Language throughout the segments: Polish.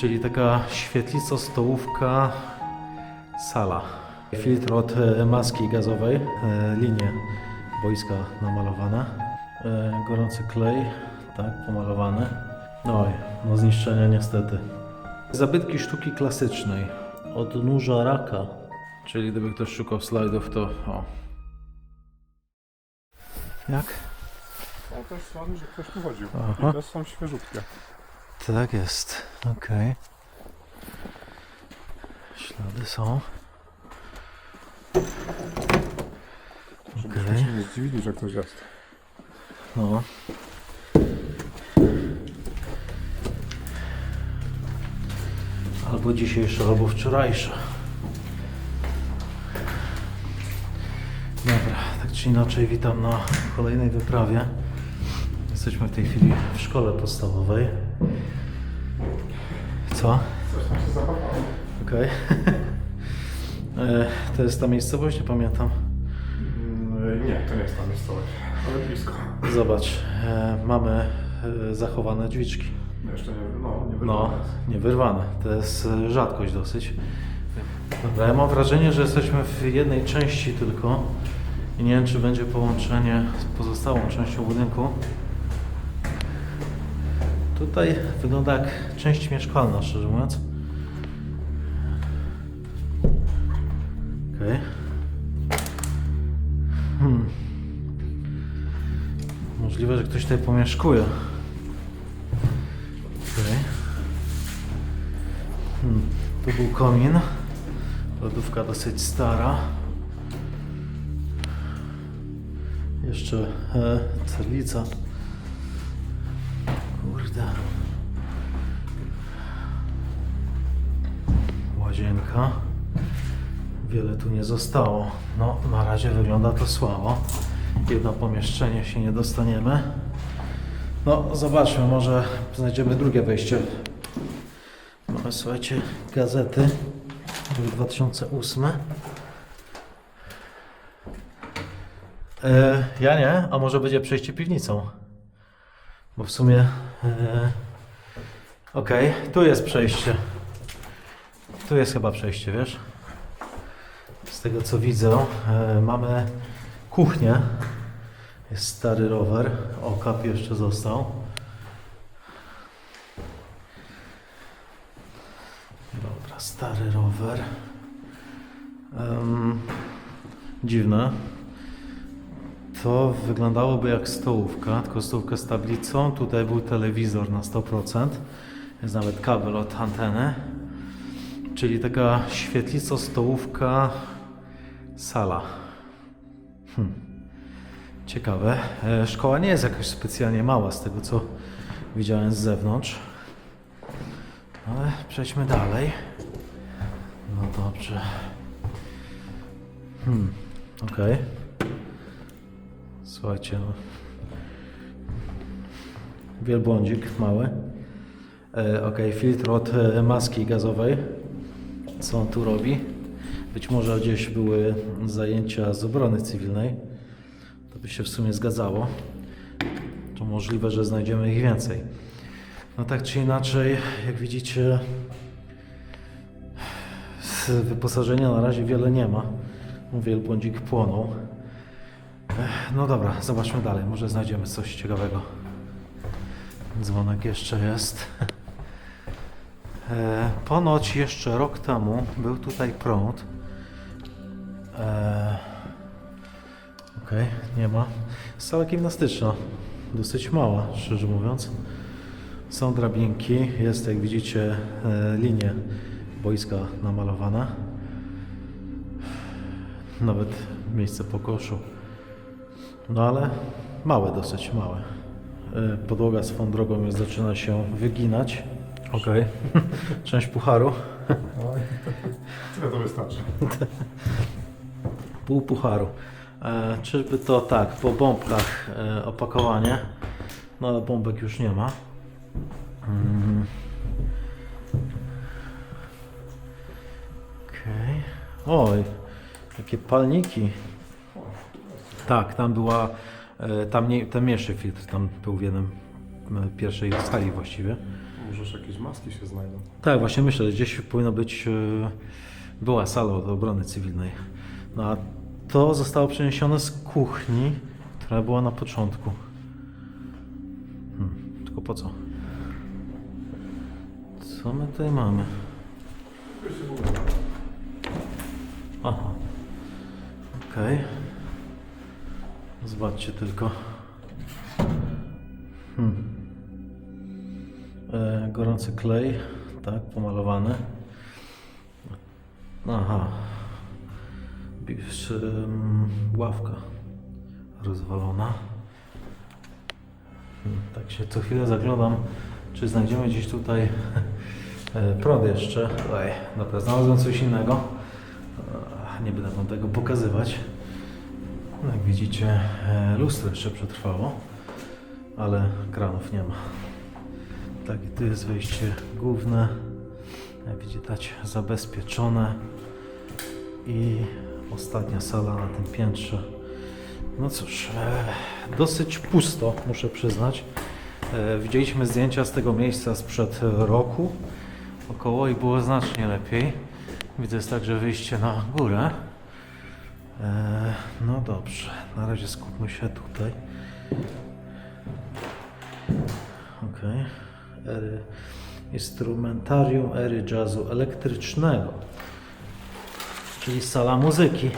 Czyli taka świetlico, stołówka, sala. Filtr od e, maski gazowej, e, linie boiska namalowane. E, Gorący klej, tak, pomalowany. Oj, no zniszczenia niestety. Zabytki sztuki klasycznej. Odnóża raka. Czyli gdyby ktoś szukał slajdów, to o. Jak? O, to jest ładne, że ktoś tu chodził. Aha. I to są świeżutkie. Tak jest. Okej. Ślady są. Żebyśmy się nie zdziwili, że ktoś jest. No. Albo dzisiejsza, albo wczorajsza. Dobra, tak czy inaczej witam na kolejnej wyprawie. Jesteśmy w tej chwili w szkole podstawowej. Co? Coś tam się zachowało. Okej. E, To jest ta miejscowość, nie pamiętam. Mm, Nie, to nie jest tam miejscowość, ale blisko. Zobacz, e, mamy e, zachowane drzwiczki. Jeszcze nie, no, nie No, wygląda. niewyrwane. To jest rzadkość dosyć. Dobra, ja mam wrażenie, że jesteśmy w jednej części tylko i nie wiem, czy będzie połączenie z pozostałą częścią budynku. Tutaj wygląda jak część mieszkalna, szczerze mówiąc. Okej. Hmm. Możliwe, że ktoś tutaj pomieszkuje. Okej. Hmm. Tu był komin. Lodówka dosyć stara. Jeszcze e. Wiele tu nie zostało. No, na razie wygląda to słabo. Jedno pomieszczenie się nie dostaniemy. No, zobaczmy, może znajdziemy drugie wejście. Mamy, słuchajcie, gazety. Rok 2008. E, ja nie, a może będzie przejście piwnicą? Bo w sumie... E, Okej, tu jest przejście. Tu jest chyba przejście, wiesz? Z tego co widzę, e, mamy kuchnię. Jest stary rower. Okap jeszcze został. Dobra, stary rower. Em, dziwne. To wyglądałoby jak stołówka, tylko stołówka z tablicą. Tutaj był telewizor na 100%. Jest nawet kabel od anteny. Czyli taka świetlico, stołówka, sala. Hmm. Ciekawe. E, Szkoła nie jest jakoś specjalnie mała z tego, co widziałem z zewnątrz. Ale przejdźmy dalej. No dobrze. Hmm, okej. Słuchajcie, no. Wielbłądzik mały. E, okej, filtr od e, maski gazowej. Co on tu robi? Być może gdzieś były zajęcia z obrony cywilnej. To by się w sumie zgadzało. To możliwe, że znajdziemy ich więcej. No tak czy inaczej, jak widzicie, z wyposażenia na razie wiele nie ma. Wielbłądzik płonął. No dobra, zobaczmy dalej. Może znajdziemy coś ciekawego. Dzwonek jeszcze jest. E, Ponoć jeszcze rok temu był tutaj prąd. E, Okej, nie ma. Sala gimnastyczna. Dosyć mała, szczerze mówiąc. Są drabinki, jest jak widzicie e, linie boiska namalowane. Nawet miejsce po koszu. No ale małe dosyć, małe. E, Podłoga swą drogą już zaczyna się wyginać. Okej. Część pucharu. Tyle to wystarczy. Pół pucharu. E, czyżby to tak, po bombkach e, opakowanie. No ale bombek już nie ma. Mm. Okej. Oj, jakie palniki. Tak, tam była, e, tam nie, ten mniejszy filtr, tam był w jednym, e, pierwszej skali właściwie. Jakieś maski się znajdą. Tak, właśnie myślę, że gdzieś powinno być, e, była sala od obrony cywilnej. No a to zostało przeniesione z kuchni, która była na początku. Hmm, tylko po co? Co my tutaj mamy? Aha. Okej. Zobaczcie tylko. Hmm. E, gorący klej, tak, pomalowany. Aha. Bisz, ławka rozwalona. Hmm, Tak się co chwilę zaglądam, czy znajdziemy gdzieś tutaj e, prąd jeszcze. Oj, dobra, znalazłem coś innego. Nie będę wam tego pokazywać. Jak widzicie, e, lustro jeszcze przetrwało, ale kranów nie ma. Tak, i tu jest wejście główne. Jak widać, zabezpieczone. I ostatnia sala na tym piętrze. No cóż, e, dosyć pusto, muszę przyznać. E, widzieliśmy zdjęcia z tego miejsca sprzed roku około i było znacznie lepiej. Widzę jest także wyjście na górę. E, no dobrze, na razie skupmy się tutaj. Okej. Ery, instrumentarium ery jazzu elektrycznego. Czyli sala muzyki.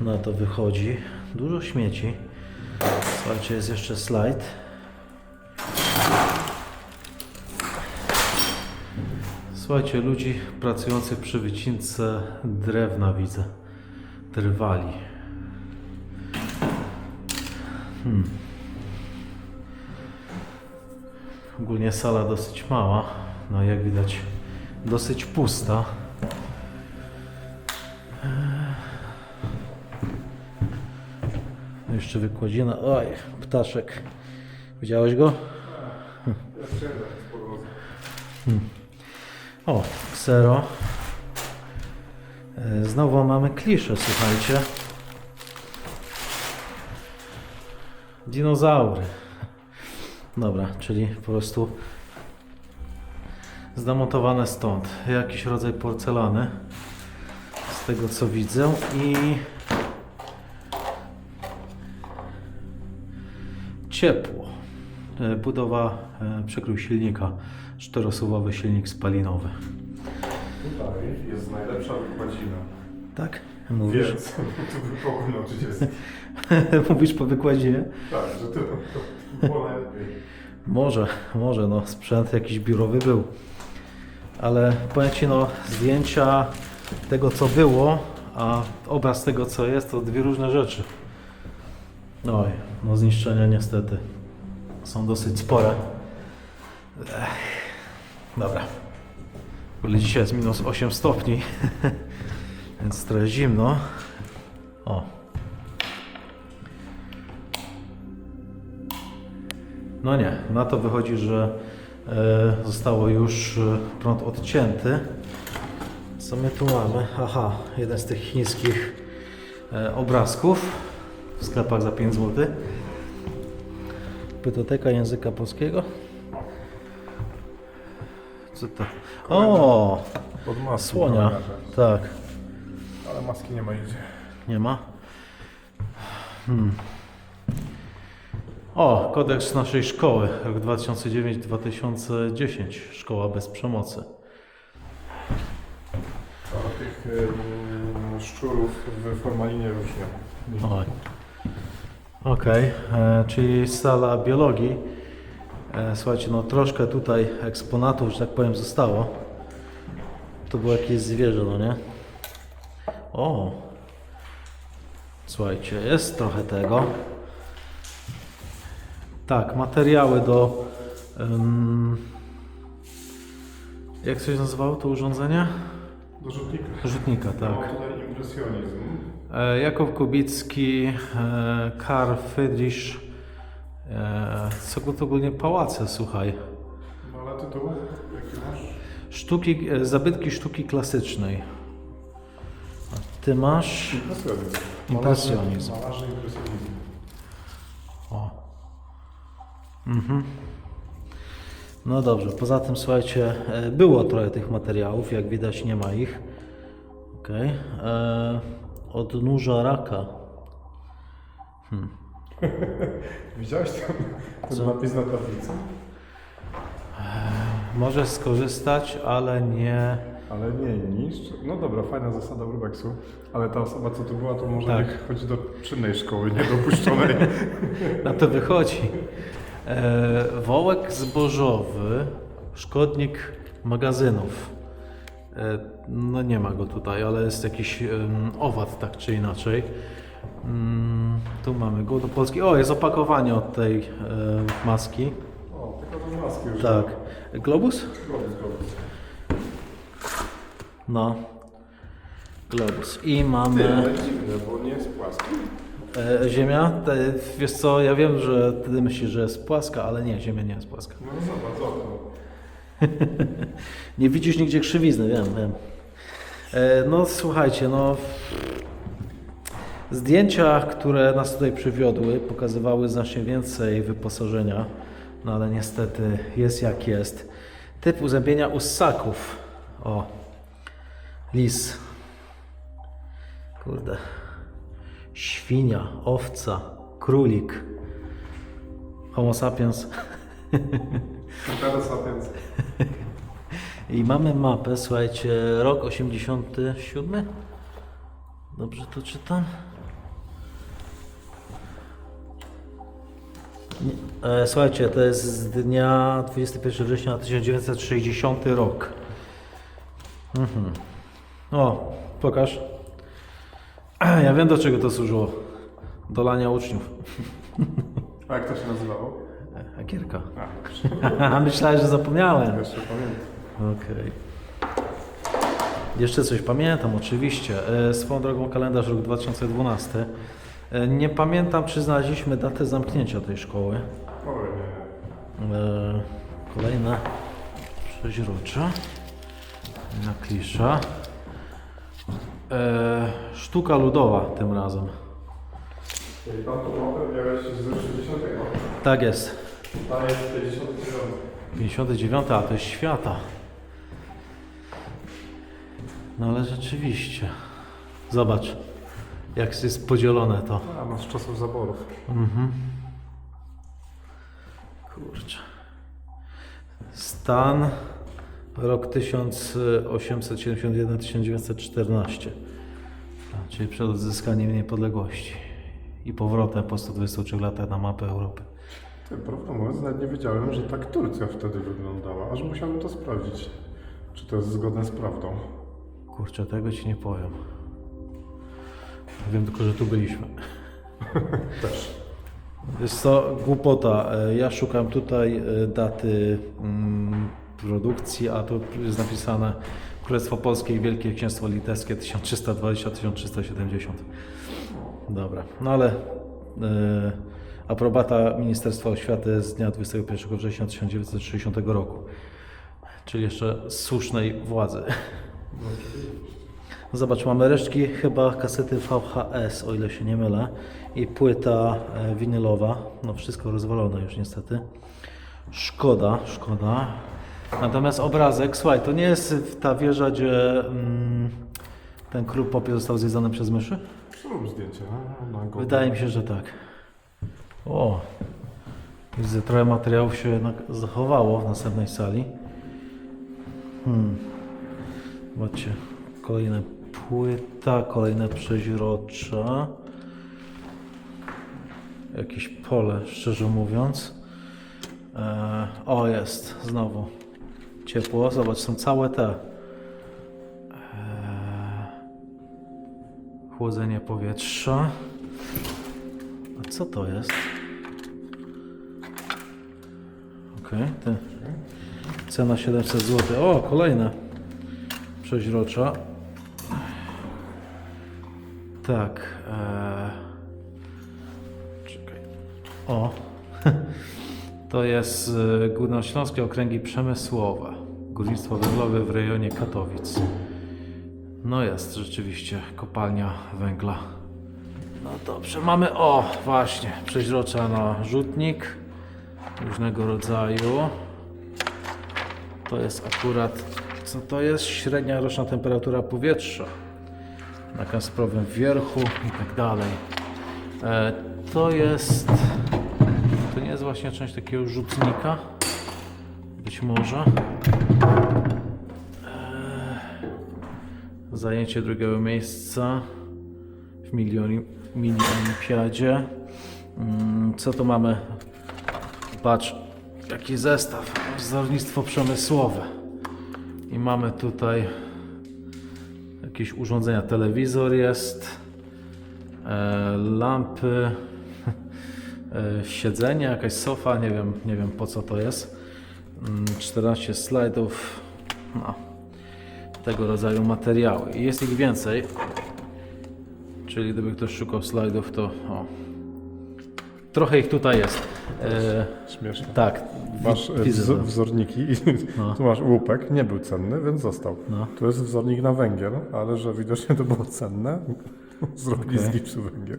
Na to wychodzi. Dużo śmieci. Słuchajcie, jest jeszcze slajd. Słuchajcie, ludzi pracujących przy wycince drewna widzę. Drwali. Ogólnie sala dosyć mała, no jak widać dosyć pusta. Eee. Jeszcze wykładzina. Oj, ptaszek. Widziałeś go? Podłogi. O, ksero. E, Znowu mamy kliszę, słuchajcie. Dinozaury. Dobra, czyli po prostu zdemontowane stąd. Jakiś rodzaj porcelany. Z tego co widzę i ciepło. E, Budowa e, przekrój silnika. Czterosuwowy silnik spalinowy. Tutaj jest najlepsza wykładzina. Tak? Mówisz, Więc tu był pokój na 30. mówisz po wykładzie? Tak, że to, to było najlepiej. Może, może, no sprzęt jakiś biurowy był. Ale powiem Ci, no zdjęcia tego co było, a obraz tego co jest, to dwie różne rzeczy. Oj, no zniszczenia niestety są dosyć spore. Ech, dobra. W ogóle dzisiaj jest minus 8 stopni, więc trochę zimno. O, No nie, na to wychodzi, że e, zostało już e, prąd odcięty. Co my tu mamy? Aha, jeden z tych chińskich e, obrazków w sklepach za 5 zł. Pytoteka języka polskiego. Co to? O, maską. słonia. Tak, Ale maski nie ma nigdzie. nie ma. Hmm. O, kodeks naszej szkoły, rok 2009-2010, szkoła bez przemocy. A tych szczurów w formalinie już nie ma. Oj. Okej, e, czyli sala biologii. E, słuchajcie, no troszkę tutaj eksponatów, że tak powiem, zostało. To było jakieś zwierzę, no nie? O! Słuchajcie, jest trochę tego. Tak, materiały do. ym, jak się nazywało to urządzenie? Do rzutnika. Rzutnika, tak. No, tutaj impresjonizm. E, Jakub Kubicki, e, Karl Friedrich, e, co to ogólnie pałace, słuchaj. No ale tytuł jaki masz? Sztuki, e, zabytki sztuki klasycznej. Ty masz. Impresjonizm. Impresjonizm. Malarze, impresjonizm. O. Mhm. No dobrze, poza tym słuchajcie, e, było trochę tych materiałów, jak widać nie ma ich. Okej. E, Odnóża raka. Widziałeś ten, ten Co? napis na tablicy? Może skorzystać, ale nie. Ale nie niszcz. No dobra, fajna zasada urbexu. Ale ta osoba, co tu była, to może Tak. niech chodzi do czynnej szkoły, niedopuszczonej. Na to wychodzi. E, wołek zbożowy, szkodnik magazynów. E, no nie ma go tutaj, ale jest jakiś em, owad tak czy inaczej. Mm, tu mamy go do Polski. O, jest opakowanie od tej e, maski. o, tylko do maski już. Tak. Globus? Globus, globus. No. Globus. I Ty, mamy ale dziwne, bo nie jest płaski. e, Ziemia. Te, wiesz co, ja wiem, że ty myślisz, że jest płaska, ale nie, Ziemia nie jest płaska. No zobacz, okno. Nie widzisz nigdzie krzywizny, wiem, wiem. E, no słuchajcie, no. Zdjęcia, które nas tutaj przywiodły, pokazywały znacznie więcej wyposażenia, no ale niestety jest jak jest. Typ uzębienia u ssaków. O, lis. Kurde. Świnia, owca, królik. Homo sapiens. Teraz sapiens. I mamy mapę, słuchajcie, rok 87. Dobrze to czytam? E, słuchajcie, to jest z dnia 21 września 1960 rok. Mhm. O, pokaż. Ja wiem do czego to służyło. Do lania uczniów. A jak to się nazywało? E, Gierka. A, Myślałem, że zapomniałem. jeszcze pamiętam. Okej. Jeszcze coś pamiętam, oczywiście. E, swoją drogą kalendarz rok 2012. E, nie pamiętam, czy znaleźliśmy datę zamknięcia tej szkoły. E, kolejne przeźrocze. Na klisza. E, sztuka ludowa tym razem. Czyli pan tu mapę miałeś z 60. Tak jest. Ta jest 59. 59, a to jest świata. No ale rzeczywiście. Zobacz, jak jest podzielone to. A, no z czasów zaborów. Mhm. Kurczę. Stan rok 1871-1914. Czyli przed odzyskaniem niepodległości i powrotem po 123 latach na mapę Europy. Ty, prawdę mówiąc, nawet nie wiedziałem, że tak Turcja wtedy wyglądała. Aż musiałem to sprawdzić, czy to jest zgodne z prawdą. Kurczę, tego ci nie powiem. Wiem tylko, że tu byliśmy. Też. Jest to głupota. E, Ja szukam tutaj e, daty mm, produkcji, a tu jest napisane Królestwo Polskie i Wielkie Księstwo Litewskie 1320-1370. Dobra, no ale e, aprobata Ministerstwa Oświaty z dnia 21 września 1960 roku, czyli jeszcze słusznej władzy. Zobacz, mamy resztki chyba kasety VHS, o ile się nie mylę, i płyta e, winylowa. No wszystko rozwalone już niestety. Szkoda, szkoda. Natomiast obrazek, słuchaj, to nie jest ta wieża, gdzie mm, ten król popiół został zjedzony przez myszy? Zrób zdjęcie na, na Google. Wydaje mi się, że tak. O, widzę, trochę materiałów się jednak zachowało w następnej sali. Hmm. Zobaczcie, kolejne płyta, kolejne przeźrocze. Jakieś pole, szczerze mówiąc. E, o, jest, znowu. Ciepło, zobacz, są całe te. E, chłodzenie powietrza. A co to jest? Okej, te- cena 700 zł. O, kolejne przeźrocza. Tak. E... Czekaj. O. To jest e, Górnośląskie Okręgi Przemysłowe. Górnictwo węglowe w rejonie Katowic. No jest rzeczywiście kopalnia węgla. No dobrze, mamy o właśnie przeźrocza na rzutnik różnego rodzaju. To jest akurat, co to jest? Średnia roczna temperatura powietrza na Kasprowym Wierchu i tak dalej. E, to jest, to nie jest właśnie część takiego rzutnika, być może. Zajęcie drugiego miejsca w milioni, mini olimpiadzie. Mm, Co tu mamy? Patrz, jaki zestaw. Wzornictwo przemysłowe. I mamy tutaj jakieś urządzenia. Telewizor jest, e, lampy, e, siedzenie, jakaś sofa, nie wiem, nie wiem po co to jest. Mm, 14 slajdów. No, tego rodzaju materiały. I jest ich więcej. Czyli gdyby ktoś szukał slajdów, to o, trochę ich tutaj jest. E, Śmieszne. tak, Masz e, wzo- wzorniki i No. tu masz łupek, nie był cenny, więc został. No. To jest wzornik na węgiel, ale że widocznie to było cenne, zrobili Okej. z gipsu węgiel.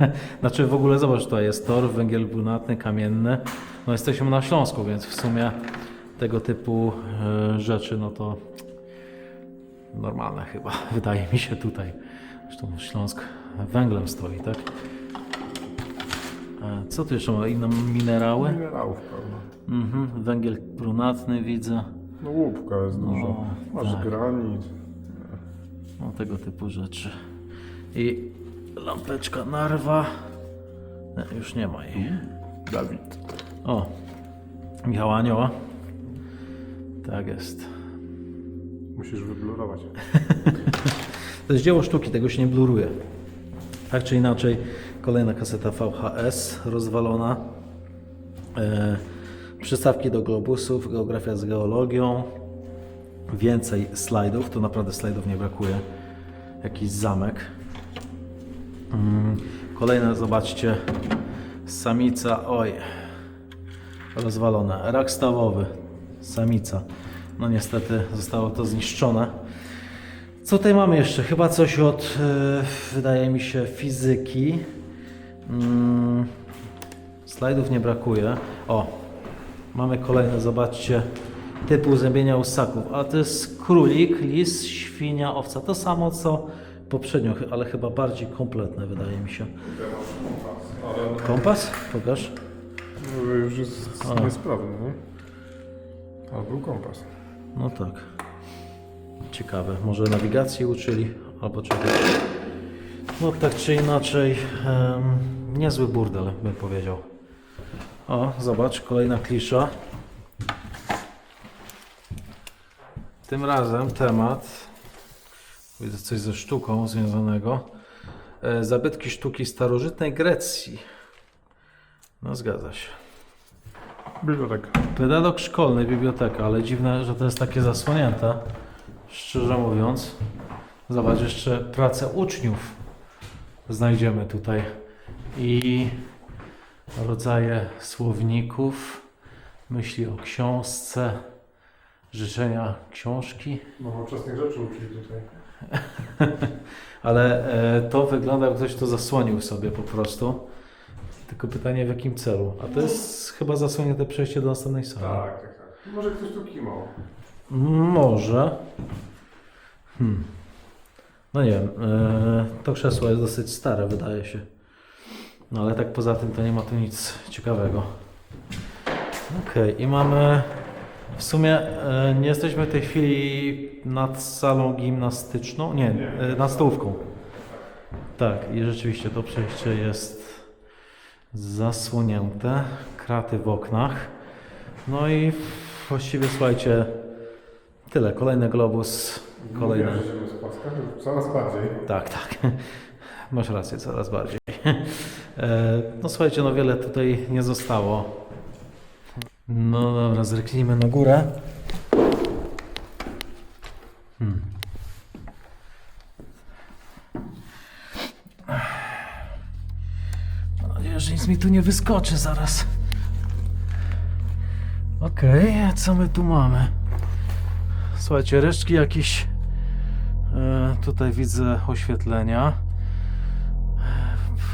Znaczy w ogóle zobacz, tutaj jest tor, węgiel brunatny, kamienny. No jesteśmy na Śląsku, więc w sumie tego typu e, rzeczy, no to normalne chyba, wydaje mi się tutaj. Zresztą Śląsk węglem stoi, tak? E, Co tu jeszcze ma? Inne minerały? Minerałów pełno. Mhm, węgiel brunatny widzę. No łupka jest dużo. No, Masz tak. granit. No tego typu rzeczy. I lampeczka narwa. Nie, już nie ma jej. Dawid. O, Michał Anioła. Tak jest. Musisz wyblurować. To jest dzieło sztuki, tego się nie bluruje. Tak czy inaczej, kolejna kaseta VHS rozwalona. E, przystawki do globusów, geografia z geologią. Więcej slajdów, tu naprawdę slajdów nie brakuje. Jakiś zamek. Mm, kolejne, zobaczcie, samica, oj, rozwalone. Rak stawowy, samica. No niestety zostało to zniszczone. Co tutaj mamy jeszcze? Chyba coś od, e, wydaje mi się, fizyki. Mm, slajdów nie brakuje. O, mamy kolejne, zobaczcie, typu uzębienia ussaków. A to jest królik, lis, świnia, owca. To samo co poprzednio, ale chyba bardziej kompletne, wydaje mi się. Ale Kompas? Pokaż. no, już jest niesprawny, nie? A był kompas. No tak. Ciekawe. Może nawigacji uczyli, albo czegoś. No tak czy inaczej, em, niezły burdel, bym powiedział. O, zobacz, kolejna klisza. Tym razem temat, widzę coś ze sztuką związanego. E, zabytki sztuki starożytnej Grecji. No zgadza się. Biblioteka. Pedagog szkolny, biblioteka, ale dziwne, że to jest takie zasłonięte. Szczerze mówiąc. Zobacz, jeszcze pracę uczniów znajdziemy tutaj. I rodzaje słowników, myśli o książce, życzenia książki. Nowoczesnych rzeczy uczyli tutaj. Ale e, to wygląda, jak ktoś to zasłonił sobie po prostu. Tylko pytanie w jakim celu? A to jest chyba zasłonięte przejście do następnej sali. Tak, tak, tak. Może ktoś tu kimał. Może. Hmm. No nie wiem. e, to krzesło jest dosyć stare, wydaje się. No ale tak poza tym to nie ma tu nic ciekawego. Okej, i mamy. W sumie e, nie jesteśmy w tej chwili nad salą gimnastyczną. Nie, Nie. e, nad stołówką. Tak, i rzeczywiście to przejście jest zasłonięte. Kraty w oknach. No i właściwie słuchajcie, tyle. Kolejny globus. Kolejny. Że z Coraz bardziej. Tak, tak. Masz rację, coraz bardziej. E, No słuchajcie, no wiele tutaj nie zostało. No dobra, zerknijmy na górę. Hmm. Mam nadzieję, że nic mi tu nie wyskoczy zaraz. Okej, a co my tu mamy? Słuchajcie, resztki jakieś E, Tutaj widzę oświetlenia.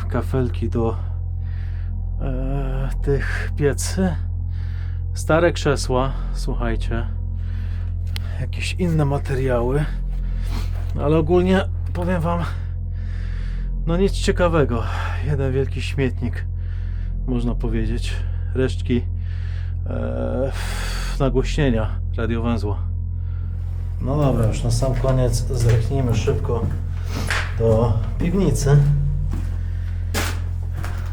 Kafelki do e, tych piecy. Stare krzesła, słuchajcie. jakieś inne materiały. Ale ogólnie powiem Wam, no nic ciekawego. Jeden wielki śmietnik, można powiedzieć. Resztki e, nagłośnienia radiowęzła. No dobra, już na sam koniec zerknijmy szybko do piwnicy.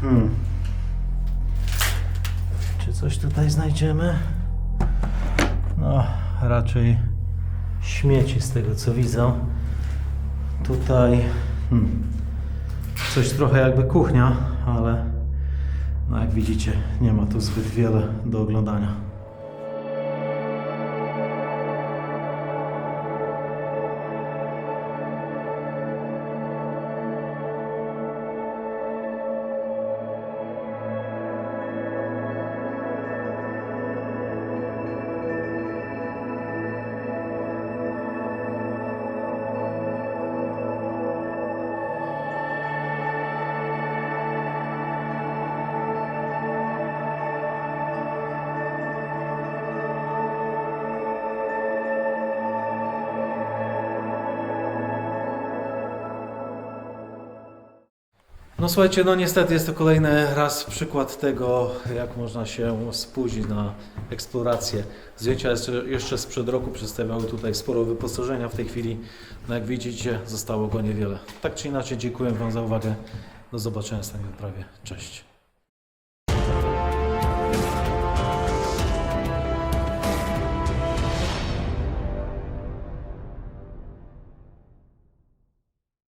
Hmm. Czy coś tutaj znajdziemy? No, raczej śmieci z tego co widzę. Tutaj hmm, coś trochę jakby kuchnia, ale no jak widzicie, nie ma tu zbyt wiele do oglądania. No słuchajcie, no niestety jest to kolejny raz przykład tego, jak można się spóźnić na eksplorację. Zdjęcia jeszcze, sprzed roku przedstawiały tutaj sporo wyposażenia w tej chwili. No jak widzicie, zostało go niewiele. Tak czy inaczej, dziękuję Wam za uwagę. Do zobaczenia w następnej wyprawie. Cześć.